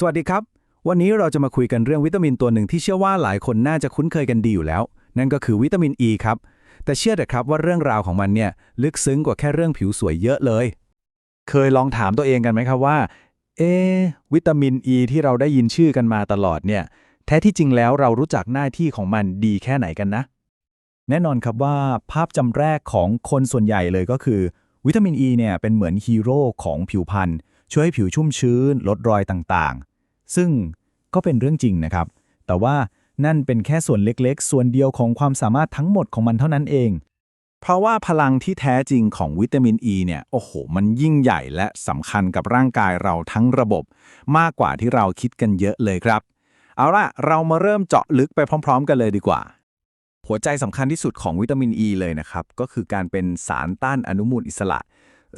สวัสดีครับ วันนี้เราจะมาคุยกันเรื่องวิตามินตัวหนึ่งที่เชื่อว่าหลายคนน่าจะคุ้นเคยกันดีอยู่แล้ว นั่นก็คือวิตามินอ e ีครับ แต่เชื่อเถอะครับว่าเรื่องราวของมันเนี่ยลึกซึ้งกว่าแค่เรื่องผิวสวยเยอะเลย เคยลองถามตัวเองกันไหมครับว่า เอ วิตามินอ e ีที่เราได้ยินชื่อกันมาตลอดเนี่ย แท้ที่จริงแล้วเรารู้จักหน้าที่ของมันดีแค่ไหนกันนะ แน่นอนครับว่าภาพจำแรกของคนส่วนใหญ่เลยก็คือ วิตามินอ e ีเนี่ยเป็นเหมือนฮีโร่ของผิวพรรณช่วยให้ผิวชุ่มชื้น ลดรอยต่าง ซึ่งก็เป็นเรื่องจริงนะครับ แต่ว่านั่นเป็นแค่ส่วนเล็กๆ ส่วนเดียวของความสามารถทั้งหมดของมันเท่านั้นเอง เพราะว่าพลังที่แท้จริงของวิตามินอ e ีเนี่ย โอ้โห มันยิ่งใหญ่และสำคัญกับร่างกายเราทั้งระบบ มากกว่าที่เราคิดกันเยอะเลยครับ เอาล่ะ เรามาเริ่มเจาะลึกไปพร้อม ๆ กันเลยดีกว่า หัวใจสำคัญที่สุดของวิตามินอ e ีเลยนะครับ ก็คือการเป็นสารต้านอนุมูลอิสระ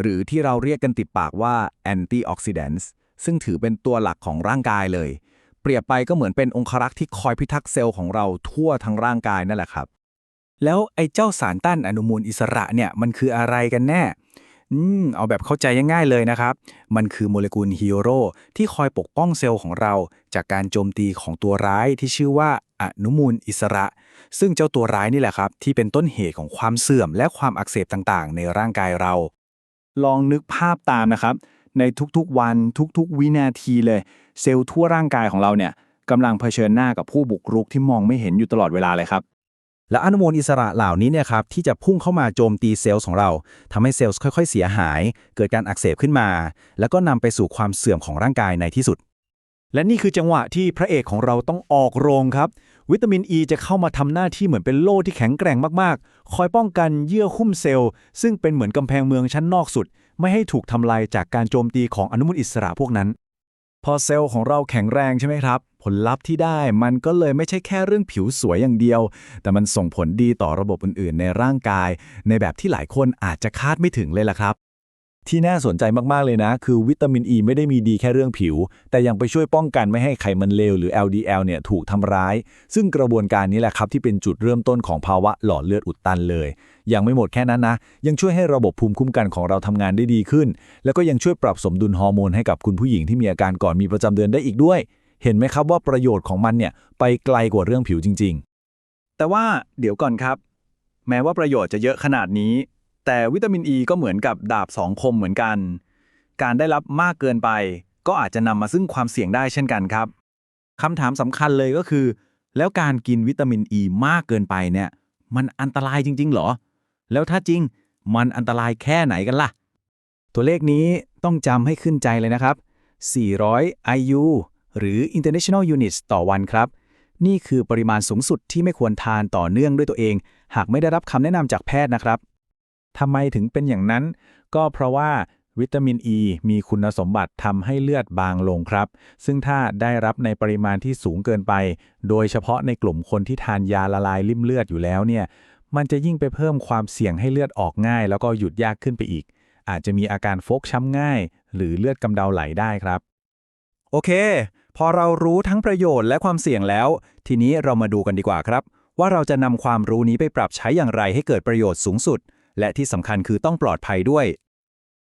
หรือที่เราเรียกกันติดปากว่า antioxidants ซึ่ ซึ่งถือเป็นตัวหลักของร่างกายเลย เปรียบไปก็เหมือนเป็นองครักษ์ที่คอยพิทักษ์เซลล์ของเราทั่วทั้งร่างกายนั่นแหละครับ แล้วไอ้เจ้าสารต้านอนุมูลอิสระเนี่ยมันคืออะไรกันแน่อืมเอาแบบเข้าใจง่ายๆเลยนะครับ มันคือโมเลกุลฮีโร่ที่คอยปกป้องเซลล์ของเรา จากการโจมตีของตัวร้ายที่ชื่อว่าอนุมูลอิสระ ซึ่งเจ้าตัวร้ายนี่แหละครับ ที่เป็นต้นเหตุของความเสื่อมและความอักเสบต่างๆ ในร่างกายเรา ลองนึกภาพตามนะครับ ในทุกๆวันทุกๆ วินาทีเลย เซลล์ทั่วร่างกายของเราเนี่ยกำลังเผชิญหน้ากับผู้บุกรุกที่มองไม่เห็นอยู่ตลอดเวลาเลยครับ และอนุมูลอิสระเหล่านี้เนี่ยครับที่จะพุ่งเข้ามาโจมตีเซลล์ของเราทำให้เซลล์ค่อย ๆ เสียหาย เกิดการอักเสบขึ้นมา แล้วก็นำไปสู่ความเสื่อมของร่างกายในที่สุด และนี่คือจังหวะที่พระเอกของเราต้องออกโรงครับ วิตามินอ e ีจะเข้ามาทำหน้าที่เหมือนเป็นโล่ที่แข็งแกร่งมากๆ คอยป้องกันเยื่อหุ้มเซลล์ ซึ่งเป็นเหมือนกำแพงเมืองชั้นนอกสุด ไม่ให้ถูกทำลายจากการโจมตีของอนุมูลอิสระพวกนั้น พอเซลล์ของเราแข็งแรงใช่ไหมครับ ผลลัพธ์ที่ได้มันก็เลยไม่ใช่แค่เรื่องผิวสวยอย่างเดียว แต่มันส่งผลดีต่อระบบอื่นๆ ในร่างกาย ในแบบที่หลายคนอาจจะคาดไม่ถึงเลยล่ะครับ ที่น่าสนใจมาก ๆ เลยนะ คือวิตามินอ e ีไม่ได้มีดีแค่เรื่องผิว แต่ยังไปช่วยป้องกันไม่ให้ไขมันเลวหรือ LDL เนี่ยถูกทำร้าย ซึ่งกระบวนการนี้แหละครับที่เป็นจุดเริ่มต้นของภาวะหลอดเลือดอุดตันเลย ยังไม่หมดแค่นั้นนะ ยังช่วยให้ระบบภูมิคุ้มกันของเราทำงานได้ดีขึ้น แล้วก็ยังช่วยปรับสมดุลฮอร์โมนให้กับคุณผู้หญิงที่มีอาการก่อนมีประจำเดือนได้อีกด้วย เห็นไหมครับว่าประโยชน์ของมันเนี่ยไปไกลกว่าเรื่องผิวจริง ๆ แต่ว่าเดี๋ยวก่อนครับ แม้ว่าประโยชน์จะเยอะขนาดนี้ แต่วิตามินอ e ีก็เหมือนกับดาบสองคมเหมือนกัน การได้รับมากเกินไป ก็อาจจะนำมาซึ่งความเสี่ยงได้เช่นกันครับคำถามสำคัญเลยก็คือ แล้วการกินวิตามินอ e ีมากเกินไปเนี่ย มันอันตรายจริง ๆ หรอ แล้วถ้าจริงมันอันตรายแค่ไหนกันล่ะ ตัวเลขนี้ต้องจำให้ขึ้นใจเลยนะครับ 400 IU หรือ International Units ต่อวันครับ นี่คือปริมาณสูงสุดที่ไม่ควรทานต่อเนื่องด้วยตัวเอง หากไม่ได้รับคำแนะนำจากแพทย์นะครับ ทำไมถึงเป็นอย่างนั้น ก็เพราะว่าวิตามินอ e ีมีคุณสมบัติทำให้เลือดบางลงครับ ซึ่งถ้าได้รับในปริมาณที่สูงเกินไป โดยเฉพาะในกลุ่มคนที่ทานยาละลายริ่มเลือดอยู่แล้วเนี่ย มันจะยิ่งไปเพิ่มความเสี่ยงให้เลือดออกง่าย แล้วก็หยุดยากขึ้นไปอีก อาจจะมีอาการฟกช้ำง่าย หรือเลือดกำเดาไหลได้ครับ โอเค พอเรารู้ทั้งประโยชน์และความเสี่ยงแล้ว ทีนี้เรามาดูกันดีกว่าครับ ว่าเราจะนำความรู้นี้ไปปรับใช้อย่างไรให้เกิดประโยชน์สูงสุด และที่สำคัญคือต้องปลอดภัยด้วย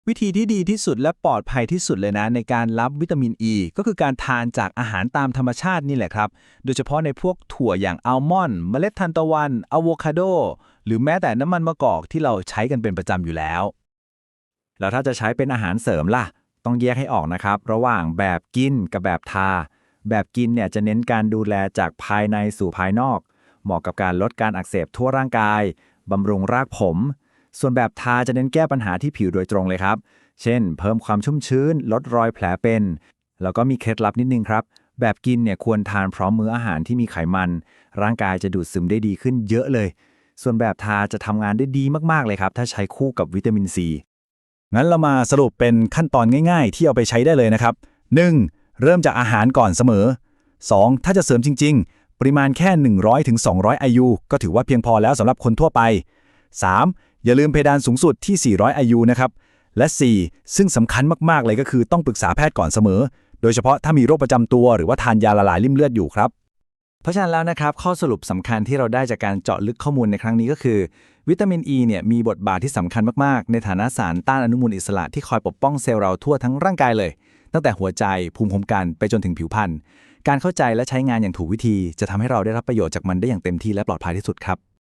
วิธีที่ดีที่สุดและปลอดภัยที่สุดเลยนะ ในการรับวิตามินอ e ีก็คือการทานจากอาหารตามธรรมชาตินี่แหละครับ โดยเฉพาะในพวกถั่วอย่างอัลมอนด์เมล็ดทานตะวันอะโวคาโดหรือแม้แต่น้ำมันมะกอกที่เราใช้กันเป็นประจำอยู่แล้วแล้วถ้าจะใช้เป็นอาหารเสริมล่ะ ต้องแยกให้ออกนะครับ ระหว่างแบบกินกับแบบทา แบบกินเนี่ยจะเน้นการดูแลจากภายในสู่ภายนอก เหมาะกับการลดการอักเสบทั่วร่างกาย บำรุงรากผม ส่วนแบบทาจะเน้นแก้ปัญหาที่ผิวโดยตรงเลยครับ เช่น เพิ่มความชุ่มชื้น ลดรอยแผลเป็น แล้วก็มีเคล็ดลับนิดนึงครับ แบบกินเนี่ยควรทานพร้อมมื้ออาหารที่มีไขมัน ร่างกายจะดูดซึมได้ดีขึ้นเยอะเลย ส่วนแบบทาจะทำงานได้ดีมากๆเลยครับ ถ้าใช้คู่กับวิตามินซีงั้นเรามาสรุปเป็นขั้นตอนง่ายๆ ที่เอาไปใช้ได้เลยนะครับ 1. เริ่มจากอาหารก่อนเสมอ 2. ถ้าจะเสริมจริง ๆ ปริมาณแค่ 100ถึง200 IU ก็ถือว่าเพียงพอแล้วสำหรับคนทั่วไป 3. อย่าลืมเพดานสูงสุดที่ 400 IU นะครับ และ 4. ซึ่งสำคัญมาก ๆ เลยก็คือต้องปรึกษาแพทย์ก่อนเสมอ โดยเฉพาะถ้ามีโรคประจำตัวหรือว่าทานยาละลายริ่มเลือดอยู่ครับ เพราะฉะนั้นแล้วนะครับ ข้อสรุปสำคัญที่เราได้จากการเจาะลึกข้อมูลในครั้งนี้ก็คือ วิตามินอ e ีเนี่ยมีบทบาทที่สำคัญมาก ๆ ในฐานะสารต้านอนุมูลอิสระที่คอยปกป้องเซลล์เราทั่วทั้งร่างกายเลย ตั้งแต่หัวใจภูมิคุ้มกันไปจนถึงผิวพรรณการเข้าใจและใช้งานอย่างถูกวิธี จะทำให้เราได้รับประโยชน์จากมันได้อย่างเต็มที่และปลอดภัยที่สุดครับ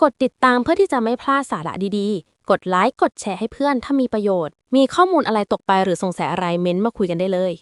กดติดตามเพื่อที่จะไม่พลาดสาระดีๆ กดไลค์ กดแชร์ให้เพื่อนถ้ามีประโยชน์ มีข้อมูลอะไรตกไปหรือสงสัยอะไรเม้นต์มาคุยกันได้เลย